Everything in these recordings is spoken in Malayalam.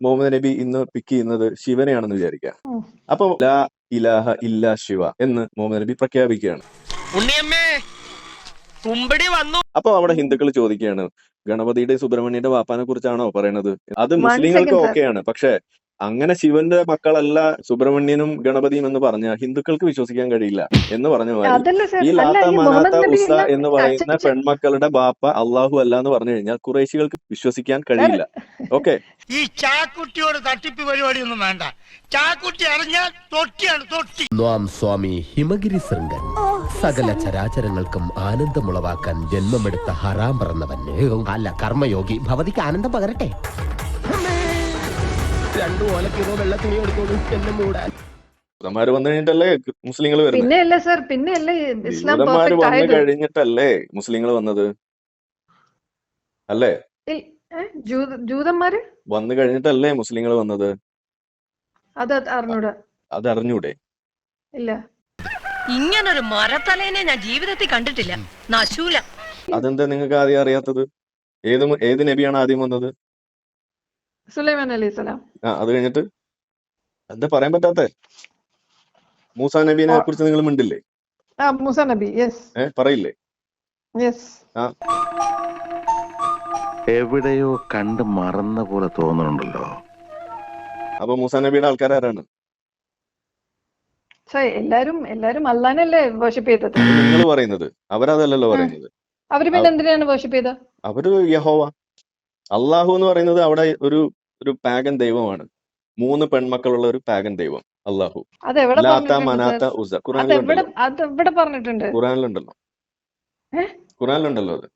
മുഹമ്മദ് നബി ഇന്ന് പിക്ക് ചെയ്യുന്നത് ശിവനെയാണെന്ന് വിചാരിക്കുക ഉം. അപ്പൊ ലാ ഇലാഹ ഇല്ലാ ശിവ എന്ന് മുഹമ്മദ് നബി പ്രഖ്യാപിക്കുകയാണ്. അപ്പൊ അവിടെ ഹിന്ദുക്കൾ ചോദിക്കുകയാണ് ഗണപതിയുടെ സുബ്രഹ്മണ്യന്റെ വാപ്പാനെ കുറിച്ചാണോ പറയണത്? അത് മുസ്ലിങ്ങൾക്ക്. ഓക്കെയാണ്. പക്ഷെ അങ്ങനെ ശിവന്റെ മക്കളല്ല സുബ്രഹ്മണ്യനും ഗണപതിയും എന്ന് പറഞ്ഞ ഹിന്ദുക്കൾക്ക് വിശ്വസിക്കാൻ കഴിയില്ല എന്ന് പറഞ്ഞ ഈ ലാത്ത മനാത്ത മുഹമ്മദ് നബി ഉസ എന്ന് പറയുന്ന പെൺമക്കളുടെ ബാപ്പ അള്ളാഹു അല്ല എന്ന് പറഞ്ഞു കഴിഞ്ഞാൽ കുറേശികൾക്ക് വിശ്വസിക്കാൻ കഴിയില്ല. ഓക്കെ. ഈ ചാക്കുട്ടിയോട് തട്ടിപ്പ് പരിപാടി ഒന്നും വേണ്ട. ചാക്കുട്ടി അറിഞ്ഞാൽ തൊട്ടിയാണ് തൊട്ടി. നാം സ്വാമി ഹിമഗിരി ശൃംഗൻ. സകല ചരാചരങ്ങൾക്കും ആനന്ദമുളവാക്കാൻ ജന്മമെടുത്ത ഹറാം പറന്നവൻ അല്ല കർമ്മയോഗി ഭവതിക്ക് ആനന്ദം പകരട്ടെ? രണ്ടു ഓലക്കിലോ വെള്ള തുണി എടുത്തോളൂ എന്നെ മൂടാൻ. ജൂതന്മാര് വന്നു കഴിഞ്ഞിട്ടല്ലേ മുസ്ലിങ്ങൾ വരുന്നത് പിന്നെ അല്ല സർ പിന്നെയല്ലേ ഇസ്ലാം ജൂതന്മാര് പെർഫെക്റ്റ് വന്നു ആയത്? കഴിഞ്ഞിട്ടല്ലേ മുസ്ലിങ്ങൾ വന്നത്? അല്ലേ? ഇൽ- ജൂതന്മാര്? വന്നു കഴിഞ്ഞിട്ടല്ലേ മുസ്ലിങ്ങൾ വന്നത്? അത് അറിഞ്ഞൂടെ. അത് അറിഞ്ഞൂടെ? ഇല്ല. ഇങ്ങനൊരു മരത്തലേനെ ഞാൻ ജീവിതത്തിൽ കണ്ടിട്ടില്ല. നശൂല. അതെന്താ നിങ്ങൾക്ക് ആദ്യം അറിയാത്തത്? ഏത് ഏത് നബിയാണ് ആദ്യം വന്നത്? സുലൈമാൻ അലൈഹി സ്വലാം. ആ അത് കഴിഞ്ഞിട്ട്? എന്താ പറയാൻ പറ്റാത്ത? മൂസ നബീനെ കുറിച്ച് നിങ്ങൾ മിണ്ടില്ലേ? ആ മൂസ നബി യെസ് ഏ പറയില്ലേ? യെസ് ആ. എവിടെയോ കണ്ട് മറന്ന പോലെ തോന്നുന്നുണ്ടല്ലോ അപ്പൊ മൂസാ നബിയുടെ ആൾക്കാർ ആരാണ്? എല്ലാരും എല്ലാരും അല്ലാനല്ലേ വർഷിപ്പ് ചെയ്തത്? നിങ്ങൾ പറയുന്നത്. അവരതല്ലല്ലോ പറയുന്നത്. അവർ പിന്നെ എന്തിനാണ് വർഷിപ്പ് ചെയ്തത്? അവർ യഹോവ. അള്ളാഹു എന്ന് പറയുന്നത് അവിടെ ഒരു ഒരു പാഗൻ ദൈവമാണ്. മൂന്ന് പെൺമക്കളുള്ള ഒരു പാഗൻ ദൈവം അള്ളാഹു. അത് എവിടെ ലാത്ത പറഞ്ഞിട്ടുണ്ട് മനാത്ത ഉസ. അത് ഖുറാനിലുണ്ടല്ലോ. എവിടെ അത് എവിടെ പറഞ്ഞിട്ടുണ്ട്? ഖുറാനിലുണ്ടല്ലോ? ഖുറാനിലുണ്ടല്ലോ അത്.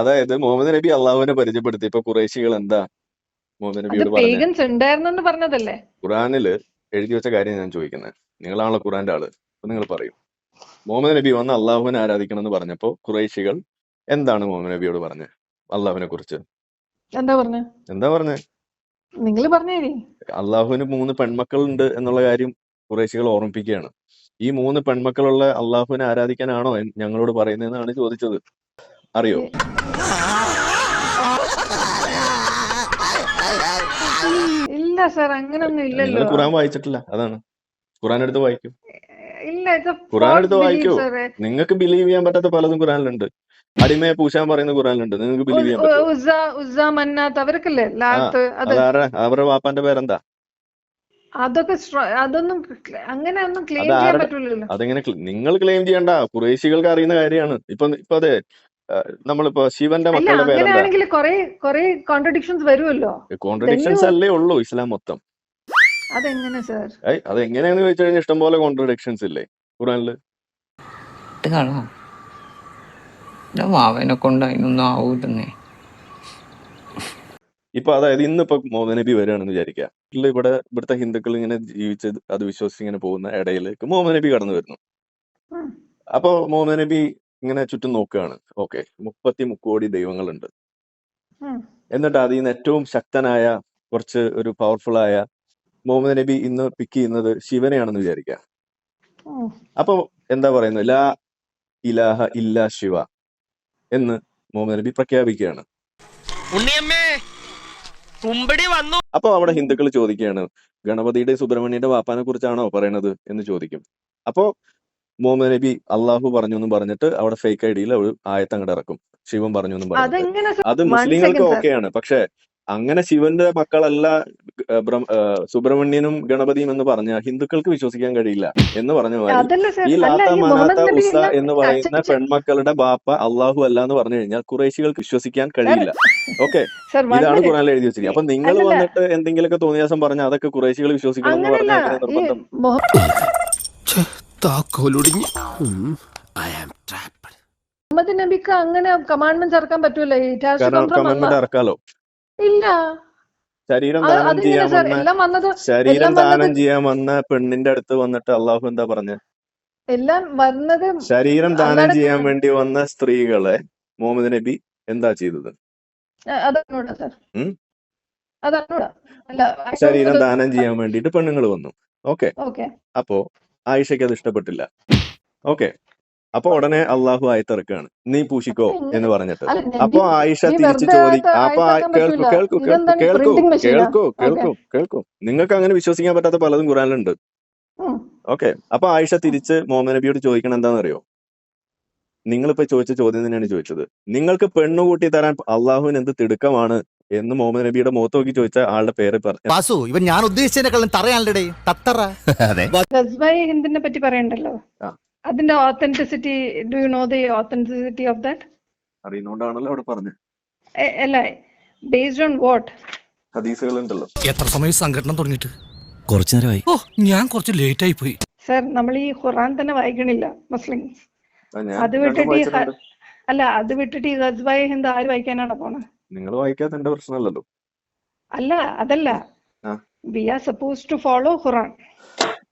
അതായത് മുഹമ്മദ് നബി അള്ളാഹുവിനെ പരിചയപ്പെടുത്തിയപ്പോ കുറേശികൾ എന്താ മുഹമ്മദ് നബിയോട് ഉണ്ടായിരുന്നു പറഞ്ഞതല്ലേ? ഖുറാനിൽ എഴുതി വെച്ച കാര്യം ഞാൻ ചോദിക്കുന്നത് നിങ്ങളാണല്ലോ ഖുറാന്റെ ആൾ. അപ്പൊ നിങ്ങൾ പറയും. മുഹമ്മദ് നബി വന്ന് അള്ളാഹുവിനെ ആരാധിക്കണം എന്ന് പറഞ്ഞപ്പോ കുറേശികൾ എന്താണ് മുഹമ്മദ് നബിയോട് പറഞ്ഞത് അള്ളാഹുവിനെ കുറിച്ച്. എന്താ പറഞ്ഞ? എന്താ പറഞ്ഞേ? നിങ്ങൾ പറഞ്ഞേ അള്ളാഹുവിന് മൂന്ന് പെൺമക്കളുണ്ട് എന്നുള്ള കാര്യം കുറേശികൾ ഓർമ്മിപ്പിക്കുകയാണ്. ഈ മൂന്ന് പെൺമക്കളുള്ള അള്ളാഹുവിനെ ആരാധിക്കാനാണോ ഞങ്ങളോട് പറയുന്നതെന്നാണ് ചോദിച്ചത്. അറിയോ? ഇല്ല സർ അങ്ങനൊന്നും ഇല്ലല്ലോ. ഖുറാൻ വായിച്ചിട്ടില്ല അതാണ്. ഖുറാൻ എടുത്ത് വായിക്കും. ഇല്ല ഖുറാൻ എടുത്ത് വായിക്കൂ. നിങ്ങൾക്ക് ബിലീവ് ചെയ്യാൻ പറ്റാത്ത പലതും ഖുറാനിലുണ്ട്. അടിമയെ പൂശാൻ പറയുന്ന ഖുറാനിലുണ്ട്. നിങ്ങൾക്ക് ബിലീവ് ചെയ്യാൻ അതാരാ? അവരുടെ വാപ്പാന്റെ പേരെന്താ? അതൊക്കെ അതൊന്നും അങ്ങനെ ഒന്നും ക്ലെയിം ചെയ്യാൻ പറ്റില്ലല്ലോ പറ്റൂലല്ലോ. അതെങ്ങനെ നിങ്ങൾ ക്ലെയിം ചെയ്യണ്ട കുറേശികൾക്ക് അറിയുന്ന കാര്യമാണ്. ഇപ്പൊ ഇപ്പൊ അതെ നമ്മളിപ്പോ ശിവന്റെ മക്കളുടെ പേരെന്താ? അങ്ങനെയാണെങ്കിൽ കുറെ കുറെ കോൺട്രഡിക്ഷൻസ് വരുമല്ലോ കോൺട്രഡിക്ഷൻസ് അല്ലേ ഉള്ളൂ ഇസ്ലാം മൊത്തം. അതെങ്ങനെ സർ ഏയ് അത് എങ്ങനെയാന്ന് ചോദിച്ചു കഴിഞ്ഞാൽ ഇഷ്ടംപോലെ കോൺട്രഡിക്ഷൻസ് ഇല്ലേ? ഖുറാനിൽ ഇത് കാണാം വാവനെ കൊണ്ട് അതിനൊന്നും ആവൂലെന്നേ ഇപ്പൊ അതായത് ഇന്നിപ്പോ മോഹനബി നബി വരികയാണെന്ന് വിചാരിക്കുക ഇവിടെ ഇവിടുത്തെ ഹിന്ദുക്കൾ ഇങ്ങനെ ജീവിച്ച് അത് വിശ്വസിച്ച് ഇങ്ങനെ പോകുന്ന ഇടയിലേക്ക് മോഹനബി നബി കടന്നു വരുന്നു. അപ്പൊ മോഹനബി നബി ഇങ്ങനെ ചുറ്റും നോക്കുകയാണ് ഓക്കെ മുപ്പത്തി മുക്കോടി ദൈവങ്ങളുണ്ട്. എന്നിട്ട് അതിൽ നിന്ന് ഏറ്റവും ശക്തനായ കുറച്ച് ഒരു പവർഫുൾ ആയ മുഹമ്മദ് നബി ഇന്ന് പിക്ക് ചെയ്യുന്നത് ശിവനെയാണെന്ന് വിചാരിക്കുക ഉം. അപ്പൊ എന്താ പറയുന്നത് ലാ ഇലാഹ ഇല്ലാ ശിവ എന്ന് മുഹമ്മദ് നബി പ്രഖ്യാപിക്കുകയാണ് കുമ്പടി വന്നു. അപ്പൊ അവിടെ ഹിന്ദുക്കൾ ചോദിക്കുകയാണ് ഗണപതിയുടെ സുബ്രഹ്മണ്യന്റെ വാപ്പാനെ കുറിച്ചാണോ പറയണത് എന്ന് ചോദിക്കും. അപ്പോ മുഹമ്മദ് നബി അള്ളാഹു പറഞ്ഞു എന്ന് പറഞ്ഞിട്ട് അവിടെ ഫേക്ക് ഐഡിയിൽ ഒരു ആയത്ത് അങ്ങോട്ട് ഇറക്കും. ശിവൻ പറഞ്ഞു എന്ന് പറഞ്ഞു അത് മുസ്ലിങ്ങൾക്ക് ഓക്കെയാണ് പക്ഷെ അങ്ങനെ ശിവന്റെ മക്കളല്ല സുബ്രഹ്മണ്യനും ഗണപതിയും എന്ന് പറഞ്ഞ ഹിന്ദുക്കൾക്ക് വിശ്വസിക്കാൻ കഴിയില്ല എന്ന് പറഞ്ഞ ഈ ലാത്ത മനാത്ത ഉസ എന്ന് പറയുന്ന പെൺമക്കളുടെ ബാപ്പ അള്ളാഹു അല്ല എന്ന് പറഞ്ഞു കഴിഞ്ഞാൽ കുറേശികൾക്ക് വിശ്വസിക്കാൻ കഴിയില്ല. ഓക്കെ. ഇതാണ് ഖുറാനിൽ എഴുതി വെച്ചിരിക്കുന്നത്. അപ്പൊ നിങ്ങൾ. വന്നിട്ട് എന്തെങ്കിലുമൊക്കെ തോന്നിയാസം പറഞ്ഞാൽ അതൊക്കെ കുറേശികൾ വിശ്വസിക്കണം എന്ന് ഈ നിർബന്ധം? മുഹമ്മദ് നബിക്ക് അങ്ങനെ കമാൻഡ്മെന്റ് ഇറക്കാൻ പറ്റൂല. കമാൻഡ്മെന്റ് ഇറക്കാലോ? ഇല്ല. ശരീരം ദാനം ചെയ്യാൻ സർ വന്ന എല്ലാം വന്നത് ശരീരം ദാനം വന്നത് ചെയ്യാൻ വന്ന പെണ്ണിന്റെ അടുത്ത് വന്നിട്ട് അള്ളാഹു എന്താ പറഞ്ഞ? എല്ലാം വരുന്നത് ശരീരം ദാനം ചെയ്യാൻ വേണ്ടി വന്ന സ്ത്രീകളെ മുഹമ്മദ് നബി എന്താ ചെയ്തത്? അതറിഞ്ഞൂടാ സർ. ഉം? അതറിഞ്ഞൂടാ അല്ല ശരീരം ദാനം ചെയ്യാൻ വേണ്ടിയിട്ട് പെണ്ണുങ്ങൾ വന്നു. ഓക്കെ. അപ്പോ ആയിഷയ്ക്ക് അത് ഇഷ്ടപ്പെട്ടില്ല. ഓക്കെ. അപ്പൊ ഉടനെ അള്ളാഹു ആയത്തിറക്കാണ്. നീ പൂശിക്കോ എന്ന് പറഞ്ഞിട്ട്. അപ്പൊ ആയിഷ തിരിച്ചു വെറുതെ ചോദി അപ്പൊ കേൾക്കൂ കേൾക്കൂ കേൾക്കൂ കേൾക്കൂ കേൾക്കൂ കേൾക്കൂ നിങ്ങൾക്ക് അങ്ങനെ വിശ്വസിക്കാൻ പറ്റാത്ത പലതും ഖുറാനിലുണ്ട് ഓക്കെ. അപ്പൊ ആയിഷ തിരിച്ച് മുഹമ്മദ് നബിയോട് ചോദിക്കണം എന്താണെന്നറിയോ? നിങ്ങളിപ്പോ ചോദിച്ച ചോദ്യം തന്നെയാണ് ചോദിച്ചത്. നിങ്ങൾക്ക് പെണ്ണുകൂട്ടി തരാൻ അള്ളാഹുവിന് എന്ത് തിടുക്കമാണ് എന്ന് മുഹമ്മദ് നബിയുടെ മുഖത്ത് നോക്കി ചോദിച്ച ആളുടെ പേര് പറഞ്ഞു വാസു ഇവൻ ഞാൻ ഉദ്ദേശിച്ചതിനെക്കാളും തറയാണല്ലേ തത്തറ. അതെ. ഗസ്ബായി ഹിന്ദിനെ പറ്റി പറയണ്ടല്ലോ? ആ. അതിന്റെ authenticity do you know the authenticity of that അറിയുന്നോണ്ടാണല്ലോ അവിടെ പറഞ്ഞത്. അല്ല ബേസ്ഡ് ഓൺ വാട്ട് ഹദീസുകളുണ്ടല്ലോ. എത്ര സമയം സംഘടന തുടങ്ങിയിട്ട്? കുറച്ചു നേരമായി. ഓ ഞാൻ കുറച്ച് ലേറ്റ് ആയി പോയി. സർ നമ്മൾ ഈ ഖുറാൻ തന്നെ വായിക്കണില്ല മുസ്ലിംസ്. ഞാൻ അത് വിട്ടിട്ട് ഈ ഹ- അല്ല അത് വിട്ടിട്ട് ഈ ഗസ്ബായി ഹിന്ദ് ആര് വായിക്കാനാണ് പോണത് നിങ്ങൾ വായിക്കാത്ത എന്റെ പ്രശ്നമല്ലല്ലോ. അല്ല അതല്ല. ആ. We are suppose to follow Quran.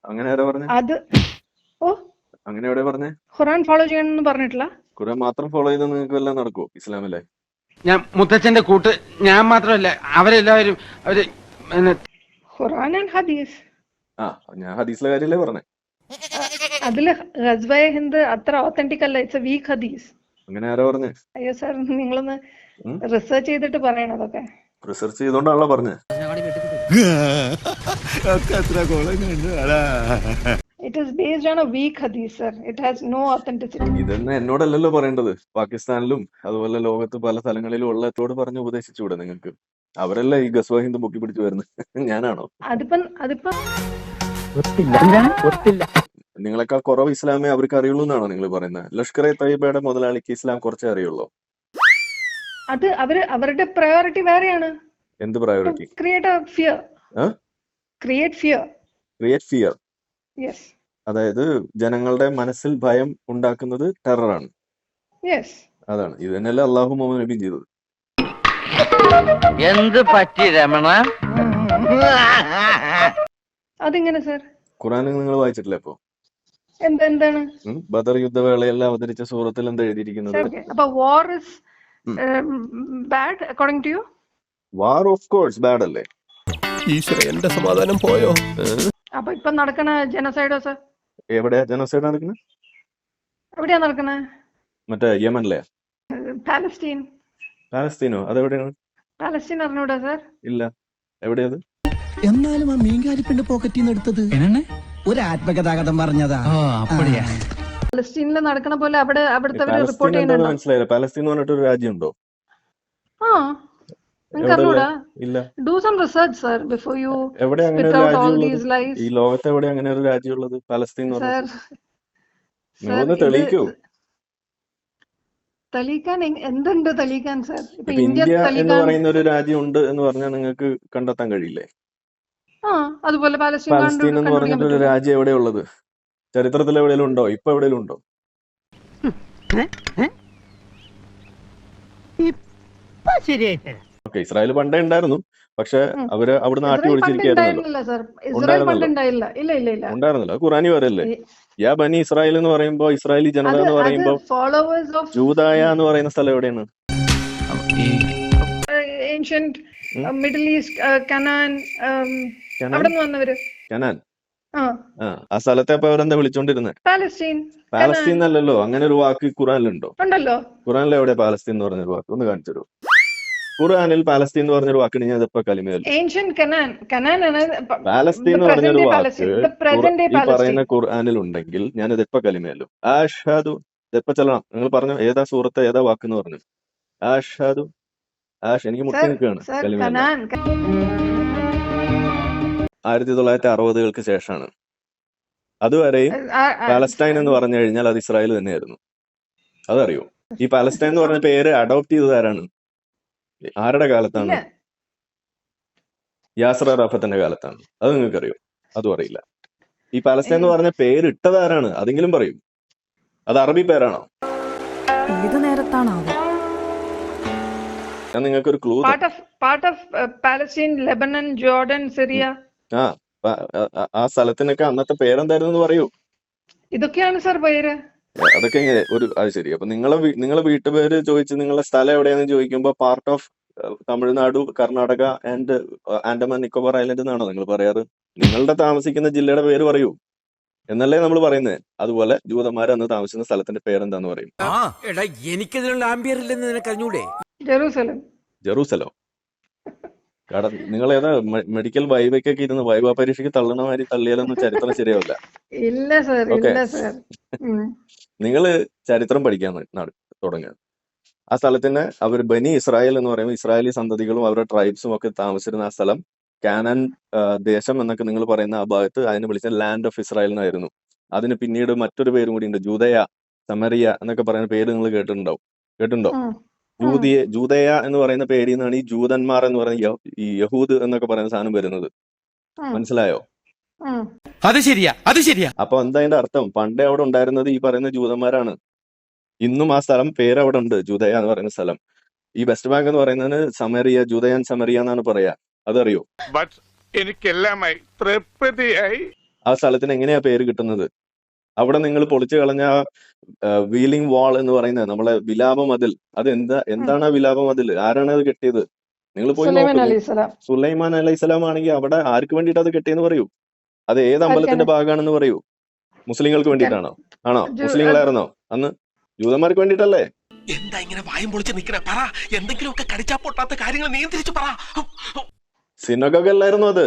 അങ്ങനെ ആരാ പറഞ്ഞേ? അത് ഓ? അങ്ങനെ എവിടെ പറഞ്ഞേ? ഖുറാൻ ഫോളോ ചെയ്യണമെന്ന് പറഞ്ഞിട്ടില്ല. ഖുറാൻ മാത്രം ഫോളോ ചെയ്താൽ നിങ്ങൾക്ക് എല്ലാം നടക്കുമോ ഇസ്ലാമിലെ? ഞാൻ മുത്തച്ഛന്റെ കൂട്ട് ഞാൻ മാത്രമല്ല അവരെല്ലാവരും അവർ പിന്നെ ഖുറാൻ ആൻഡ് ഹദീസ്. ആ ഞാൻ ഹദീസിലെ കാര്യല്ലേ പറഞ്ഞേ? അതിൽ ഗസ്ബായ ഹിന്ദ് അത്ര ഓത്തന്റിക് അല്ല. ഇറ്റ്സ് എ വീക്ക് ഹദീസ് അങ്ങനെ ആരാ പറഞ്ഞു? അയ്യോ സാർ നിങ്ങളൊന്ന്? റിസർച്ച് ചെയ്തിട്ട് പറയണം അതൊക്കെ. റിസർച്ച് ചെയ്തോണ്ടാണല്ലോ പറഞ്ഞത് it is based on a weak hadith sir it has no authenticity ഇതെന്നെ എന്നോടല്ലല്ലോ പറയേണ്ടത്. പാകിസ്ഥാനിലും അതുപോലെ ലോകത്ത് പല സ്ഥലങ്ങളിലും ഉള്ളത്തോട് പറഞ്ഞ് ഉപദേശിച്ചുകൂടെ നിങ്ങൾക്ക്? അവരല്ലേ ഈ ഗസ്വ ഹിന്ദു പൊക്കി പിടിച്ചു വരുന്നത്. ഞാനാണോ? അതിപ്പം അതിപ്പം നിങ്ങളെക്കാൾ കുറവ് ഇസ്ലാമേ അവർക്ക് അറിയുള്ളൂ എന്നാണോ നിങ്ങൾ പറയുന്നത്? ലഷ്കർ എ തയ്യബയുടെ മുതലാളിക്ക് ഇസ്ലാം കുറച്ചേ അറിയുള്ളൂ. അത് അവർ അവരുടെ പ്രയോറിറ്റി വേറെയാണ്. എന്ത് പ്രയോറിറ്റി ക്രിയേറ്റ് ഫിയർ ആ? Create fear create fear yes അതായത് ജനങ്ങളുടെ മനസ്സിൽ ഭയം ഉണ്ടാക്കുന്നത് ടെററാണ് യെസ് അതാണ്. ഇത് തന്നെയല്ല അള്ളാഹു മുഹമ്മദ് നബി ചെയ്തത്. എന്ത് പറ്റി രമണ? അതെങ്ങനെ സർ ഖുറാൻ നിങ്ങൾ വായിച്ചിട്ടില്ല അപ്പോ എന്ത് എന്താണ്? ബദർ യുദ്ധവേളയിൽ അവതരിച്ച സൂറത്തിൽ എന്താ എഴുതിയിരിക്കുന്നത്? അപ്പൊ war is bad according to you war of course bad അല്ലേ? ഈശ്വര എന്റെ സമാധാനം പോയോ? അപ്പൊ ഇപ്പൊ നടക്കണ ജനസൈഡോ സർ എവിടെയാ ജനസൈഡ് നടക്കുന്നത് എവിടെയാ നടക്കണ മറ്റേ യമനിലെ? പാലസ്തീൻ പാലസ്തീനോ അതെവിടെയാണ്? പാലസ്തീൻ അറിഞ്ഞൂടാ സർ ഇല്ല. എവിടെയത്? എന്നാലും ആ മീൻകാരി പെണ്ണ് പോക്കറ്റിൽ നിന്ന് എടുത്തത്? ഒരു ആത്മകഥാഗതം പറഞ്ഞതാ പാലസ്റ്റീനിൽ നടക്കണ പോലെ അവിടെ അവിടുത്തെ റിപ്പോർട്ട് ചെയ്യുന്നുണ്ടോ മനസ്സിലായില്ല പലസ്തീൻ എന്ന് പറഞ്ഞിട്ട് ഒരു രാജ്യമുണ്ടോ? ആ. നിങ്ങൾക്ക് എവിടെയുള്ള? ഇല്ല. Do some research sir before you എവിടെ അങ്ങനെ ഒരു ഔട്ട് ഓൾ രാജ്യമുള്ളത്? ദീസ് ലൈസ് ഈ ലോകത്ത് എവിടെ അങ്ങനെ ഒരു രാജ്യമുള്ളത്? പലസ്തീൻ തെളിയിക്കൂ. തെളിയിക്കാൻ എന്തുണ്ട് തെളിയിക്കാൻ സർ ഇന്ത്യ എന്ന് പറയുന്ന ഒരു രാജ്യം ഉണ്ട് എന്ന് പറഞ്ഞാൽ നിങ്ങൾക്ക് കണ്ടെത്താൻ കഴിയില്ലേ? അതുപോലെ പാലസ്തീൻ എന്ന് കണ്ടുപിടിക്കാൻ പറഞ്ഞിട്ട് ഒരു പറ്റുമോ? രാജ്യം എവിടെയുള്ളത് ചരിത്രത്തിൽ എവിടെയെങ്കിലും ഉണ്ടോ? ഇപ്പൊ എവിടെയെങ്കിലും ഉണ്ടോ? ഓക്കെ ഇസ്രായേൽ പണ്ടേ ഉണ്ടായിരുന്നു. പക്ഷെ. അവർ അവിടുന്ന് ആട്ടി ഇസ്രായേൽ ഉണ്ടായിരുന്നില്ല സർ. ഇസ്രായേൽ ഉണ്ടായിരുന്നല്ലോ. ഇല്ല ഇല്ല ഇല്ല. ഉണ്ടായിരുന്നല്ലോ. അത് ഖുറാനി വരല്ലേ യാ ബനി ഇസ്രായേൽ എന്ന് പറയുമ്പോ ഇസ്രായേലി ജനത എന്ന് പറയുമ്പോ ഫോളോവേഴ്സ് ഓഫ് ജൂതായ എന്ന് പറയുന്ന സ്ഥലം എവിടെയാണ്. Middle east Canaan Canaan? അവിടെ നിന്ന് വന്നവര്. കനാൻ? ആ. സ്ഥലത്തെ അപ്പൊ അവരെന്താ വിളിച്ചോണ്ടിരുന്നത് പാലസ്തീൻ പാലസ്തീൻ അല്ലല്ലോ അങ്ങനെ ഒരു വാക്ക് ഖുറാനിലുണ്ടോ ഉണ്ടല്ലോ. ഖുറാനിൽ എവിടെ പാലസ്തീൻ എന്ന് പറഞ്ഞൊരു വാക്ക്? ഒന്ന് കാണിച്ചു തരുമോ ഖുറാനിൽ പാലസ്തീൻ എന്ന് പറഞ്ഞൊരു വാക്കിന് ഞാൻ ഇപ്പൊ കലിമയല്ലോ? പാലസ്തീൻ എന്ന് പറഞ്ഞൊരു വാക്ക് ഈ പറയുന്ന. ഖുർആനിൽ ഉണ്ടെങ്കിൽ ഞാൻ ഇതിപ്പോ കലിമയല്ലോ? ആഷാദു ഇതിപ്പോ ചെല്ലണം? നിങ്ങൾ പറഞ്ഞു ഏതാ സൂറത്ത് ഏതാ വാക്ക് എന്ന് പറഞ്ഞു ആഷാദു ആഷ് എനിക്ക് മുട്ടി നിൽക്കുകയാണ് ആയിരത്തി തൊള്ളായിരത്തി അറുപതുകൾക്ക് ശേഷമാണ്. അതുവരെയും പാലസ്റ്റൈൻ എന്ന് പറഞ്ഞു കഴിഞ്ഞാൽ അത് ഇസ്രായേൽ തന്നെയായിരുന്നു. അതറിയോ? ഈ പാലസ്റ്റൈൻ എന്ന് പറഞ്ഞ പേര് അഡോപ്റ്റ് ചെയ്തത് ആരാണ്? ആരുടെ കാലത്താണ്? യാസർ അറാഫത്തിന്റെ കാലത്താണ്. അത് നിങ്ങൾക്കറിയോ? അതും അറിയില്ല. ഈ പാലസ്റ്റൈൻ എന്ന് പറഞ്ഞ പേര് ഇട്ടത് ആരാണ്? അതെങ്കിലും പറയും. അത് അറബി പേരാണോ? ഏത് നേരത്താണാവോ? ഞാൻ നിങ്ങൾക്ക് ഒരു clue part of part of Palestine Lebanon Jordan Syria ആ ആ- സ്ഥലത്തിനൊക്കെ അന്നത്തെ പേരെന്തായിരുന്നു എന്ന് പറയൂ. ഇതൊക്കെയാണ് സർ പേര്. അതൊക്കെ ഒരു അത് ശരി. അപ്പൊ നിങ്ങളെ നിങ്ങളെ വീട്ടുപേര് ചോദിച്ച് നിങ്ങളെ സ്ഥലം എവിടെയാന്ന് ചോദിക്കുമ്പോ part of Tamil Nadu Karnataka and Andaman Nicobar island എന്നാണോ നിങ്ങൾ പറയാറ്? നിങ്ങളുടെ താമസിക്കുന്ന ജില്ലയുടെ പേര് പറയൂ. എന്നല്ലേ നമ്മൾ പറയുന്നത് അതുപോലെ ജൂതന്മാർ അന്ന് താമസിക്കുന്ന സ്ഥലത്തിന്റെ പേരെന്താന്ന് പറയും. എനിക്കതിനുള്ള ആംബിയർ ഇല്ലെന്ന് നിനക്ക് അറിഞ്ഞൂടെ ജെറൂസലം. കട നിങ്ങൾ ഏതാ മെഡിക്കൽ വൈവയ്ക്കൊക്കെ ഇരുന്ന് വൈവ പരീക്ഷയ്ക്ക് തള്ളണ മാതിരി തള്ളിയാലൊന്നും ചരിത്രം ശരിയാവില്ല. ഇല്ല സർ ഇല്ല സർ. നിങ്ങൾ ചരിത്രം പഠിക്കാൻ തുടങ്ങുക ആ സ്ഥലത്തിന് അവർ ബനി ഇസ്രായേൽ എന്ന് പറയുമ്പോൾ ഇസ്രായേലി സന്തതികളും അവരുടെ ട്രൈബ്സും ഒക്കെ താമസിച്ചിരുന്ന ആ സ്ഥലം കാനാൻ ദേശം എന്നൊക്കെ നിങ്ങൾ പറയുന്ന ആ ഭാഗത്ത് അതിനെ വിളിച്ച ലാൻഡ് ഓഫ് ഇസ്രായേൽ എന്നായിരുന്നു. അതിന് പിന്നീട് മറ്റൊരു പേരും കൂടി ഉണ്ട് ജൂതയ സമരിയ എന്നൊക്കെ പറയുന്ന പേര് നിങ്ങൾ കേട്ടിട്ടുണ്ടാവും. കേട്ടിട്ടുണ്ടോ? ജൂതിയ ജൂതയ എന്ന് പറയുന്ന പേരിൽ നിന്നാണ് ഈ ജൂതന്മാർ എന്ന് പറയുന്ന ഈ യഹൂദ് എന്നൊക്കെ പറയുന്ന സാധനം വരുന്നത്. മനസ്സിലായോ? അത് ശരിയാ അത് ശരിയാ. അപ്പൊ എന്താ അതിന്റെ അർത്ഥം? പണ്ടേ അവിടെ ഉണ്ടായിരുന്നത് ഈ പറയുന്ന ജൂതന്മാരാണ്. ഇന്നും ആ സ്ഥലം പേര് അവിടെ ഉണ്ട് ജൂതയ എന്ന് പറയുന്ന സ്ഥലം. ഈ വെസ്റ്റ് ബാങ്ക് എന്ന് പറയുന്നതിന് സമറിയ ജൂതയാൻ സമറിയ എന്നാണ് പറയാ. അതറിയോ? എനിക്കെല്ലാമായി തൃപ്തിയായി. ആ സ്ഥലത്തിന് എങ്ങനെയാ പേര് കിട്ടുന്നത്? അവിടെ നിങ്ങൾ പൊളിച്ചു കളഞ്ഞ വീലിംഗ് വാൾ എന്ന് പറയുന്നത് നമ്മളെ വിലാപ മതിൽ അത് എന്താ എന്താണ് ആ വിലാപ മതിൽ ആരാണ് അത് കെട്ടിയത്? നിങ്ങൾ പോയി സുലൈമാൻ അലൈഹിസ്സലാം ആണെങ്കിൽ അവിടെ ആർക്ക് വേണ്ടിയിട്ട് അത് കെട്ടിയെന്ന് പറയൂ? അത് ഏത് അമ്പലത്തിന്റെ ഭാഗമാണെന്ന് പറയൂ? മുസ്ലിങ്ങൾക്ക് വേണ്ടിയിട്ടാണോ? ആണോ? മുസ്ലിങ്ങളായിരുന്നോ? അന്ന് ജൂതന്മാർക്ക് വേണ്ടിയിട്ടല്ലേ? എന്താ ഇങ്ങനെ വായും പൊളിച്ച് നിക്കണേ പറ. എന്തെങ്കിലുമൊക്കെ കടിച്ചാ പൊട്ടാത്ത കാര്യങ്ങൾ നിയന്ത്രിച്ച് പറ. സിനഗോഗ് അല്ലായിരുന്നു അത്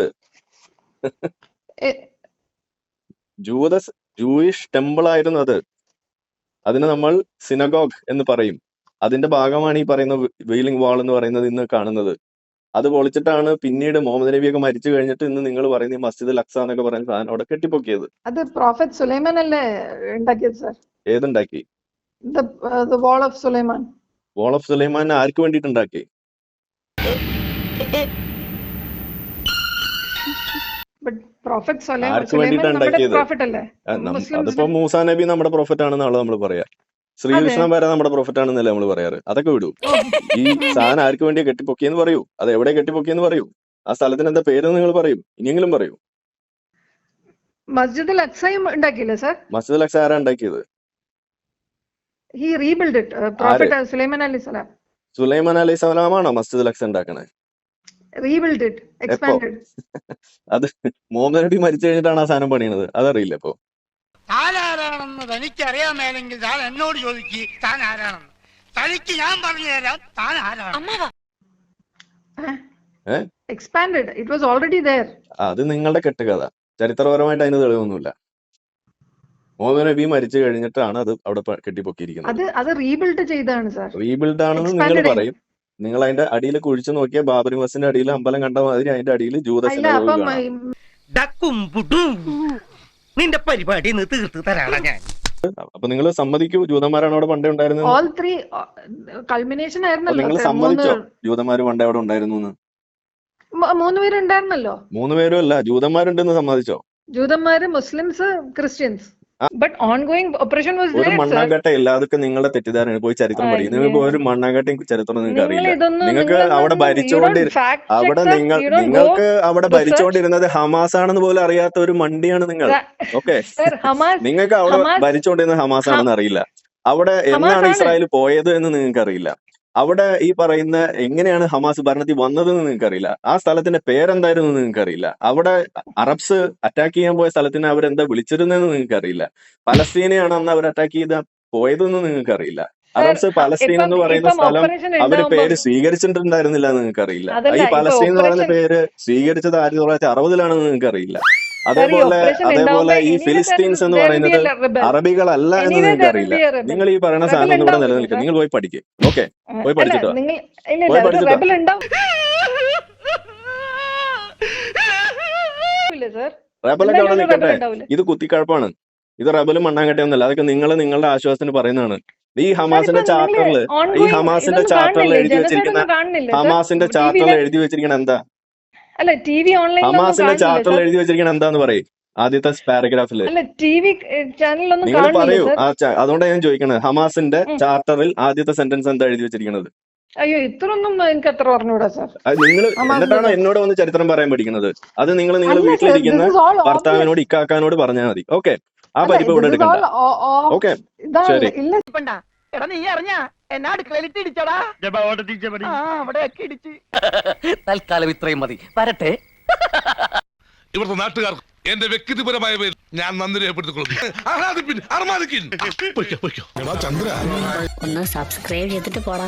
ജൂത ജൂയിഷ് ടെമ്പിൾ ആയിരുന്നു അത്. അതിന് നമ്മൾ സിനഗോഗ് എന്ന് പറയും. അതിന്റെ ഭാഗമാണ് ഈ പറയുന്ന വെയിലിംഗ് വാൾ എന്ന് പറയുന്നത് ഇന്ന് കാണുന്നത്. അത് പൊളിച്ചിട്ടാണ് പിന്നീട് മുഹമ്മദ് നബിയൊക്കെ മരിച്ചു കഴിഞ്ഞിട്ട് ഇന്ന് നിങ്ങൾ പറയുന്ന ഈ മസ്ജിദ് അക്സ എന്നൊക്കെ പറയുന്ന സാധനം അവിടെ കെട്ടിപ്പൊക്കിയത്. അത് പ്രോഫറ്റ് സുലൈമാൻ അല്ലേ ഉണ്ടാക്കിയത് sir ഏതുണ്ടാക്കി? The wall of Sulaiman. Wall of Sulaiman ആർക്ക് വേണ്ടിയിട്ട് അതിപ്പോ മൂസാ നബി നമ്മുടെ പ്രോഫിറ്റ് ആണെന്നാണ് നമ്മൾ പറയാ. ശ്രീകൃഷ്ണൻ വരെ നമ്മുടെ പ്രോഫിറ്റ് ആണെന്നല്ലേ നമ്മൾ പറയാറ്. അതൊക്കെ വിടൂ. ഈ സാധനം ആർക്ക് വേണ്ടിയാ കെട്ടിപ്പൊക്കിയെന്ന് പറയൂ. അത് എവിടെ കെട്ടിപ്പൊക്കിയെന്ന് പറയൂ. ആ സ്ഥലത്തിന് എന്താ പേര് നിങ്ങൾ പറയും. ഇനിയെങ്കിലും പറയൂ. മസ്ജിദ് അക്സയും ഉണ്ടാക്കിയില്ലേ സർ? മസ്ജിദ് അക്സ ആരാ ഉണ്ടാക്കിയത്? He rebuild it prophet Sulaiman അലൈഹി സ്വലാം. സുലൈമാൻ അലൈഹി സ്വലാമാണോ മസ്ജിദ് അക്സ ഉണ്ടാക്കണേ? റീബിൽഡ് ഇറ്റ് എക്സ്പാൻഡഡ് അത് മുഹമ്മദ് നബി മരിച്ചു കഴിഞ്ഞിട്ടാണ് ആ സാധനം പണിയണത്. അതറിയില്ല ഇപ്പൊ. താൻ ആരാണെന്ന് തനിക്കറിയാൻ മേലെങ്കിൽ താൻ എന്നോട് ചോദിക്ക് താൻ ആരാണെന്ന് തനിക്ക് ഞാൻ പറഞ്ഞു തരാം താൻ ആരാണ്? Expanded it was already there അത് നിങ്ങളുടെ കെട്ടുകഥ. ചരിത്രപരമായിട്ട് അതിന് തെളിവൊന്നുമില്ല. മുഹമ്മദ് നബി മരിച്ചു കഴിഞ്ഞിട്ടാണ് അത് അവിടെ കെട്ടിപ്പൊക്കിയിരിക്കുന്നത്. അത് അത് റീബിൽഡ് ചെയ്തതാണ് സർ റീബിൽഡ് ആണെന്ന് നിങ്ങൾ പറയും. നിങ്ങൾ അതിന്റെ അടിയിൽ കുഴിച്ചു നോക്കിയ ബാബരി മസിന്റെ അടിയിൽ അമ്പലം കണ്ട മാതിരി അതിന്റെ അടിയിൽ ജൂത അല്ല അപ്പം ഡക്കും പുട്ടും നിന്റെ പരിപാടി തീർത്ത് തരാടാ ഞാൻ. അപ്പൊ നിങ്ങൾ സമ്മതിക്കൂ? ജൂതന്മാരാണ് അവിടെ പണ്ടേ ഉണ്ടായിരുന്നത്? ഓൾ ത്രീ കൾമിനേഷൻ ആയിരുന്നല്ലോ. നിങ്ങൾ സമ്മതിച്ചോ? ജൂതന്മാര് പണ്ടേ അവിടെ ഉണ്ടായിരുന്നു മൂന്നുപേരും മൂന്ന് പേരുണ്ടായിരുന്നല്ലോ. മൂന്ന് പേരും അല്ല ജൂതന്മാരുണ്ടെന്ന് സമ്മതിച്ചോ? ജൂതന്മാര് Muslims Christians. But on going operation was ഒരു മണ്ണാങ്കട്ട ഇല്ലാതൊക്കെ നിങ്ങളുടെ തെറ്റിദ്ധാരണ പോയി ചരിത്രം പഠിക്കും നിങ്ങൾക്ക് ഒരു മണ്ണാങ്കട്ടയും ചരിത്രം നിങ്ങൾക്ക് നിങ്ങൾ അറിയില്ല. നിങ്ങൾക്ക് നിങ്ങൾ അവിടെ ഭരിച്ചുകൊണ്ട് അവിടെ. നിങ്ങൾ നിങ്ങൾക്ക് അവിടെ. ഭരിച്ചുകൊണ്ടിരുന്നത് ഹമാസ് ആണെന്ന് പോലും അറിയാത്ത ഒരു മണ്ടിയാണ് നിങ്ങൾ. ഓക്കെ നിങ്ങൾക്ക് അവിടെ ഭരിച്ചുകൊണ്ടിരുന്നത് ഹമാസ് ആണെന്ന് അറിയില്ല. അവിടെ എന്നാണ് ഇസ്രായേൽ പോയത് എന്ന് നിങ്ങൾക്ക് അറിയില്ല അവിടെ ഈ പറയുന്ന എങ്ങനെയാണ് ഹമാസ് ഭരണത്തിൽ വന്നതെന്ന് നിങ്ങൾക്ക് അറിയില്ല ആ സ്ഥലത്തിന്റെ പേരെന്തായിരുന്നു എന്ന് നിങ്ങൾക്ക് അറിയില്ല അവിടെ അറബ്സ് അറ്റാക്ക് ചെയ്യാൻ പോയ സ്ഥലത്തിന് അവരെന്താ വിളിച്ചിരുന്നതെന്ന് നിങ്ങൾക്ക് അറിയില്ല പലസ്തീനെയാണ് അന്ന് അവർ അറ്റാക്ക് ചെയ്ത പോയതെന്ന് നിങ്ങൾക്ക് അറിയില്ല അറബ്സ് പലസ്തീൻ എന്ന് പറയുന്ന സ്ഥലം അവർ പേര് സ്വീകരിച്ചിട്ടുണ്ടായിരുന്നില്ല എന്ന് നിങ്ങൾക്ക് അറിയില്ല ഈ പലസ്തീൻ എന്ന് പറയുന്ന പേര് സ്വീകരിച്ചത് ആയിരത്തി തൊള്ളായിരത്തി അറുപതിലാണെന്ന് നിങ്ങൾക്ക് അറിയില്ല അതേപോലെ അതേപോലെ ഈ ഫിലിസ്തീൻസ് എന്ന് പറയുന്നത് അറബികളല്ല എന്ന് നിങ്ങൾക്ക് അറിയില്ല നിങ്ങൾ ഈ പറയുന്ന സാധനം ഇവിടെ നിലനിൽക്കുക. നിങ്ങൾ പോയി പഠിക്കുക ഓക്കെ പോയി പഠിച്ചിട്ടോ. ഇല്ല പോയി പഠിച്ചിട്ടോ. റബലൊക്കെ അവിടെ നിൽക്കട്ടെ. ഇത് കുത്തിക്കഴപ്പാണ്. ഇത് റബലും മണ്ണാങ്കട്ടയൊന്നുമല്ല. അതൊക്കെ നിങ്ങൾ നിങ്ങളുടെ ആശ്വാസത്തിന് പറയുന്നതാണ്. ഈ ഹമാസിന്റെ ചാർട്ടറിൽ ഈ ഹമാസിന്റെ ചാർട്ടറിൽ എഴുതി വെച്ചിരിക്കുന്ന ഹമാസിന്റെ ചാർട്ടറിൽ എഴുതി വെച്ചിരിക്കുന്ന എന്താ? അല്ല ടി വി ഓൺലൈൻ ഹമാസിന്റെ ചാർട്ടറിൽ എഴുതി വെച്ചിരിക്കണം എന്താന്ന് പറയും? ആദ്യത്തെ പാരഗ്രാഫിൽ. അല്ല ടി വി ചാനലൊന്നും നിങ്ങൾ പറയൂ. കാണുന്നില്ല അതുകൊണ്ടാണ് ഞാൻ ചോദിക്കണത്. ഹമാസിന്റെ ചാർട്ടറിൽ ആദ്യത്തെ സെന്റൻസ് എന്താ എഴുതി വെച്ചിരിക്കുന്നത് അയ്യോ ഇത്രയൊന്നും എനിക്ക് അത്ര പറഞ്ഞൂടാ സാർ നിങ്ങൾ ഹമാസിന്റെ എന്നിട്ടാണോ എന്നോട് വന്ന് ചരിത്രം പറയാൻ പഠിക്കുന്നത്? അത് നിങ്ങൾ നിങ്ങൾ അല്ല വീട്ടിലിരിക്കുന്ന ഭർത്താവിനോട് ഇക്കാക്കാനോട് പറഞ്ഞാൽ മതി. ഓക്കെ ആ പരിപാടി ഇവിടെ എടുക്കണ്ട. ഓക്കെ ശരി. ഇല്ല. എടാ നീ അറിഞ്ഞ എന്നാ അടുക്കളയിലിട്ട് ഇടിച്ചടാ? ആ അവിടെ ഒക്കെ ഇടിച്ച്. തൽക്കാലം ഇത്രയും മതി. വരട്ടെ. ഇവിടുത്തെ നാട്ടുകാർ എന്റെ വ്യക്തിപരമായ പേര് ഞാൻ നന്ദി രേഖപ്പെടുത്തിക്കൊള്ളുന്നു പൊയ്ക്കോ ഒന്ന് സബ്സ്ക്രൈബ് ചെയ്തിട്ട് പോടാ.